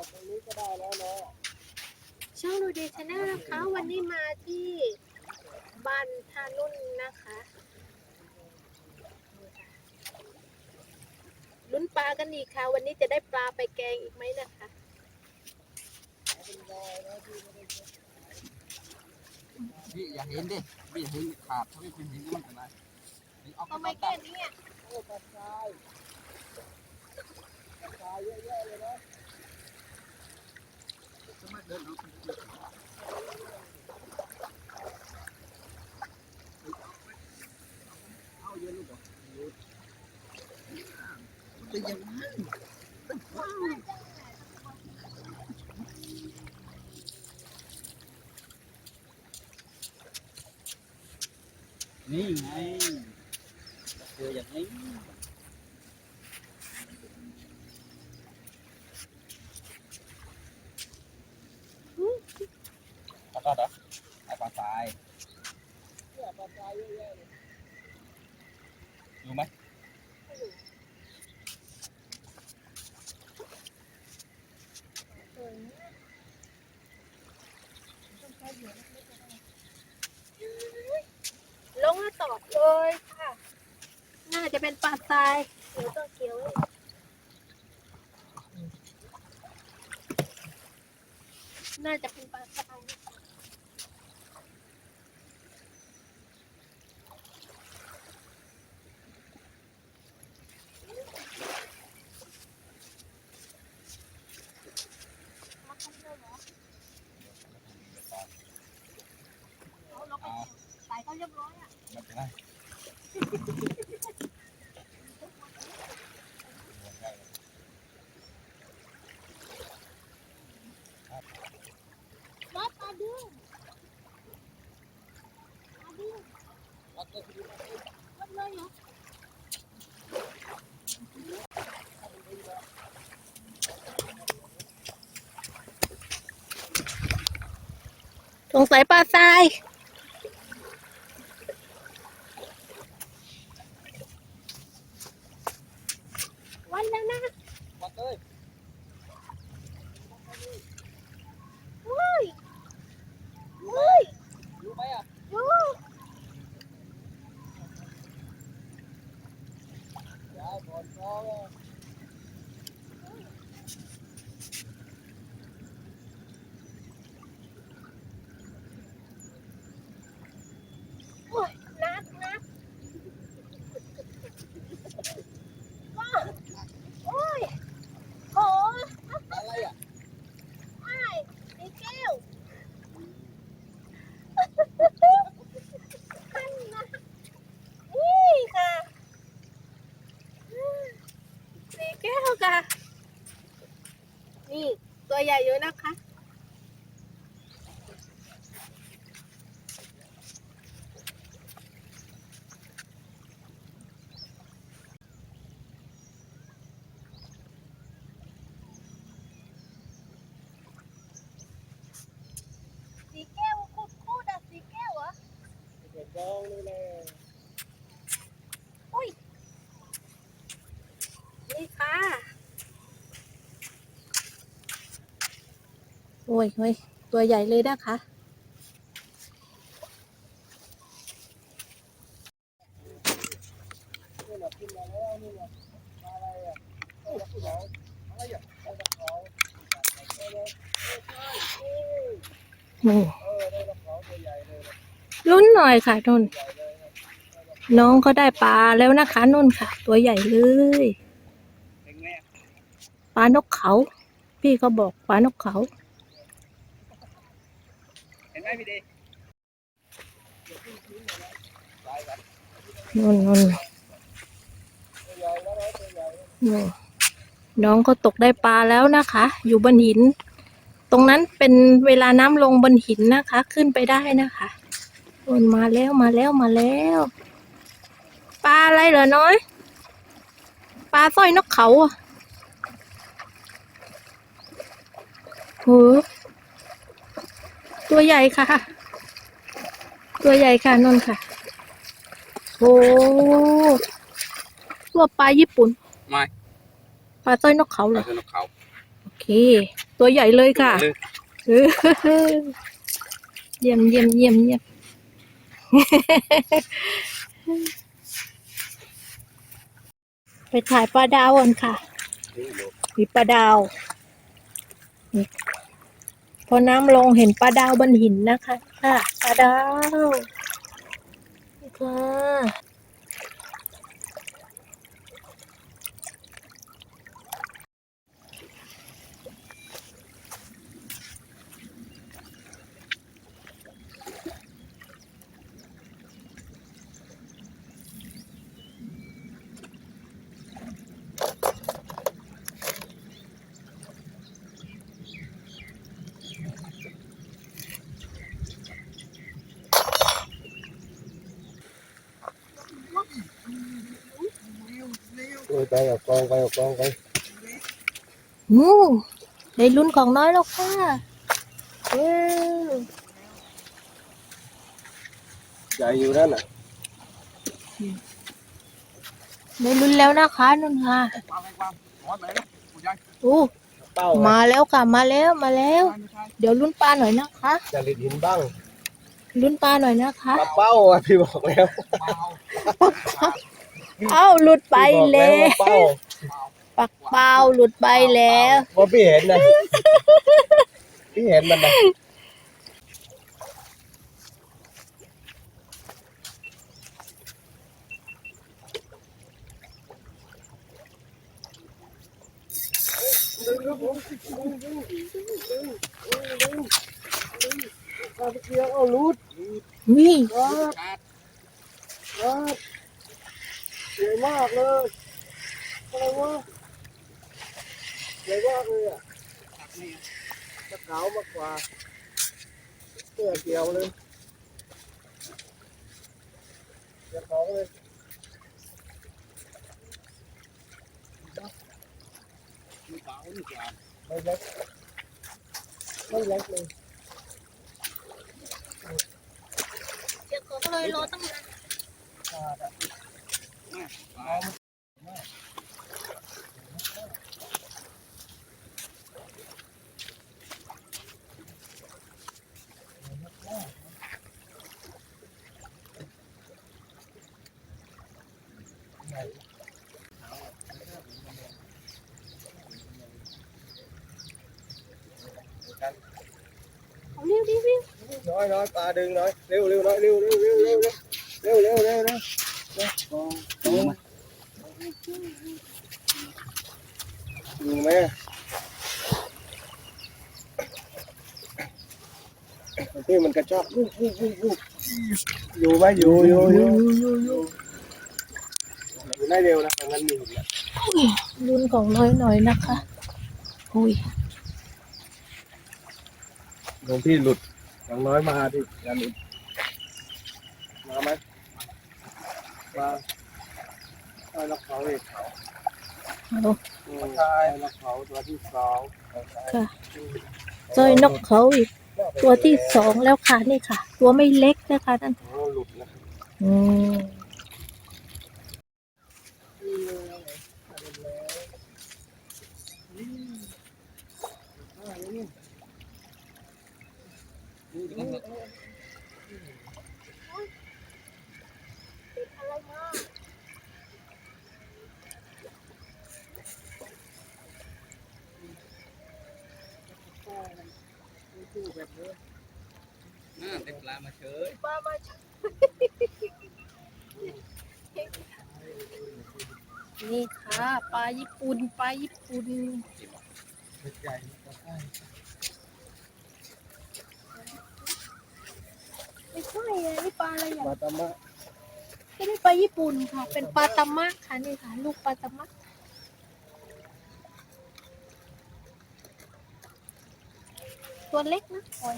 อกตรงนี้ก็ได้แล้วเนาะช่องดูดีชาแนลนะคะ วันนี้มาที่บ้านทานุ่นนะคะลุ้นปลากันอีกค่ะ วันนี้จะได้ปลาไปแกงอีกไหมนะคะพี่อย่าเห็นดิพี่อย่าเห็นขาดถ้าไม่เป็นเห็นก็มันเป็นไรนี่เอาทำไมแก้นี้อะโอ้ปลาทรายปลาทรายเยอะแยะเลยนะทำไมเดินเอาเอาเยอะลูกเหรอเป็ นอย่างนั้นนี่ไงเจออย่างนี้ แล้วก็เดี๋ยวเอา ปลาทรายเนี่ยปลาทรายเยอะแยะเลยอยู่ไหมลงแล้วตอบเลยค่ะ น่าจะเป็นปลาทรายเดี๋ยวต้องเกี่ยวไว้น่าจะเป็นปลาทรายเอา เรียบร้อยอะไม่เป็นไรรถปลาดื้อปลาดื้อวัดเลยคือรถเลยเหรอสงสัยปลาทราย วันแล้วนะ วัดเลย เฮ้ยเฮ้ย รู้ไหมอะ ดู ยาวก่อนท้องอะ โอ้ยนักนักว้าโอ้ยโห อะไรอะ ไอ้สีแก้วขันนะนี่ค่ะสีแก้วค่ะ นี่ ตัวให ญ่อยู่นะคะ สีแก้วคูดคูดอะสีแก้วเหรอ เด็กน้องนี่แหละ นี่ค่ะ โอ้ยโอ้ยตัวใหญ่เลยนะคะ ลุ้นหน่อยค่ะนุ่น น้องก็ได้ปลาแล้วนะคะนุ่นค่ะ ตัวใหญ่เลยปลานกเขา พี่ก็บอกปลานกเขา ไหมพี่ดนนุ่นนุ่นตัวใหญ่แล้วนะตัวใหญ่นุ่นน้องเขาตกได้ปลาแล้วนะคะ อยู่บนหิน ตรงนั้นเป็นเวลาน้ำลงบนหินนะคะ ขึ้นไปได้นะคะนุ่นมาแล้วมาแล้วมาแล้ว ปลาอะไรเหรอน้อย ปลาสร้อยนกเขาอะโห ตัวใหญ่ค่ะ ตัวใหญ่ค่ะนนท์ค่ะ โอ้ตัวปลาญี่ปุ่น ไม่ปลาสร้อยนกเขาเหรเราอจะนกเขาโอเค ตัวใหญ่เลยค่ะเลยเออเยี่ยมเยี่ยมเยี่ยมเยี่ยมไปถ่ายปลาดาวก่อนค่ะ มีปลาดาวนี่ พอน้ำลงเห็นปลาดาวบนหินนะคะค่ะปลาดาวนี่ค่ะ ไปเอากองไปเอากองไปงูได้ลุ้นของน้อยแล้วค่ะเว้วใหญ่อยู่นั่นน่ะได้ลุ้นแล้วนะคะนุ่นค่ะวางไปวางร้อนไหนนะผู้ใหญ่โอ้เป้ามาแล้วค่ะมาแล้วมาแล้วไม่ใช่เดี๋ยวลุ้นปลาหน่อยนะคะจะลิดหินบ้างลุ้นปลาหน่อยนะคะ ปลาเป้าอะพี่บอกแล้ว เปล่าเอ้าหลุดไปพี่บอกแล้ว่าวเป้าปักเปล่าหลุดไปแล้วว่าพี่เห็นนะพี่เห็นมันนะปลาตะเกียงเอาลูดนี่ ครับ ขาด ครับ ใหญ่มากเลยอะไรวะใหญ่มากเลยอะขาดนี่ตะขาวมากกว่าเสื้อเกี่ยวเลยอย่าของเลยมีเปล่านี่กว่าไม่เล็กไม่เล็กเลยเดี๋ยวก็เลยรอตั้งนาน ขาดอะเปล่าเอาเร็วดิวิวน้อ มีไหมพี่มันกระชอกวูบวูบวูบวูบอยู่ไหมอยู่อยู่อยู่อยู่ได้เร็วนะงั้นหนึ่งลุ้นของน้อยหน่อยนะคะอุ้ยหลวงพี่หลุดอย่างน้อยมาดิยันหลุดมาไหมมา ใช่แล้วเขาเอกเขาเอาใช่แล้วเขาตัวที่สองค่ะจอยนกเขาอีก ตัวที่สองแล้วค่ะนี่ค่ะ ตัวไม่เล็กนะคะนั่นโอ้หลุดนะ อืมาเป็นปลามาเฉยปลามานี่ค่ะปลาญี่ปุ่นปลาญี่ปุ่นใหญ่ไม่ใช่อะนี่ปลาอะไรอะมาตามะไม่ได้ปลาญี่ปุ่นค่ะ เป็นปลาตามะค่ะนี่ค่ะ ลูกปลาตามะตัวเล็กนะโอ้ย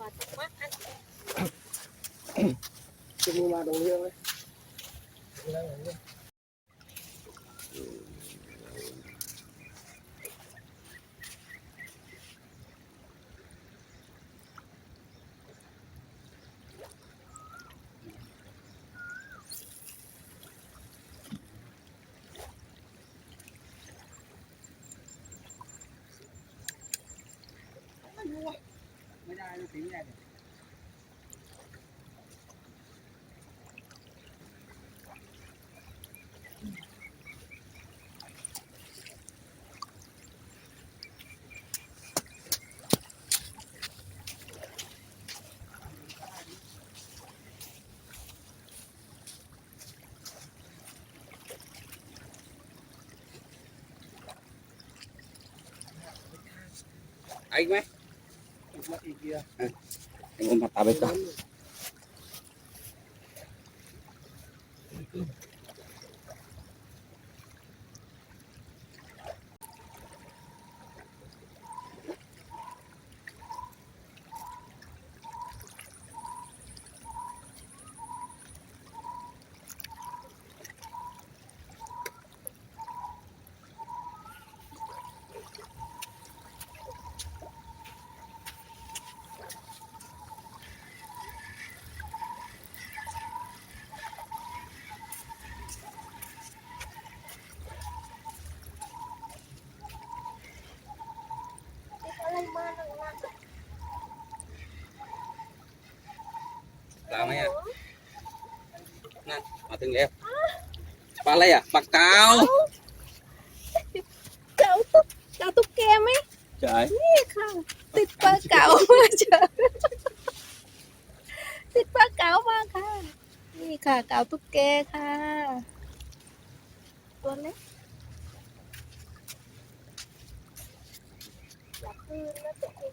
มาจะมีมาตรงนี้ไหมนั่งอย่านี้ มไปก่ อนอ ปลาไหมอะนั่นมาถึงแล้วปลาอะไรอะปลาเก๋าเก๋าตุ๊กเก๋าตุ๊กแกไหมใช่นี่ค่ะติดปลาเก๋ามาเจอติดปลาเก๋ามาค่ะ นี่ค่ะเก๋าตุ๊กแกค่ะตัวเล็กอยากคืนนะตัวเอง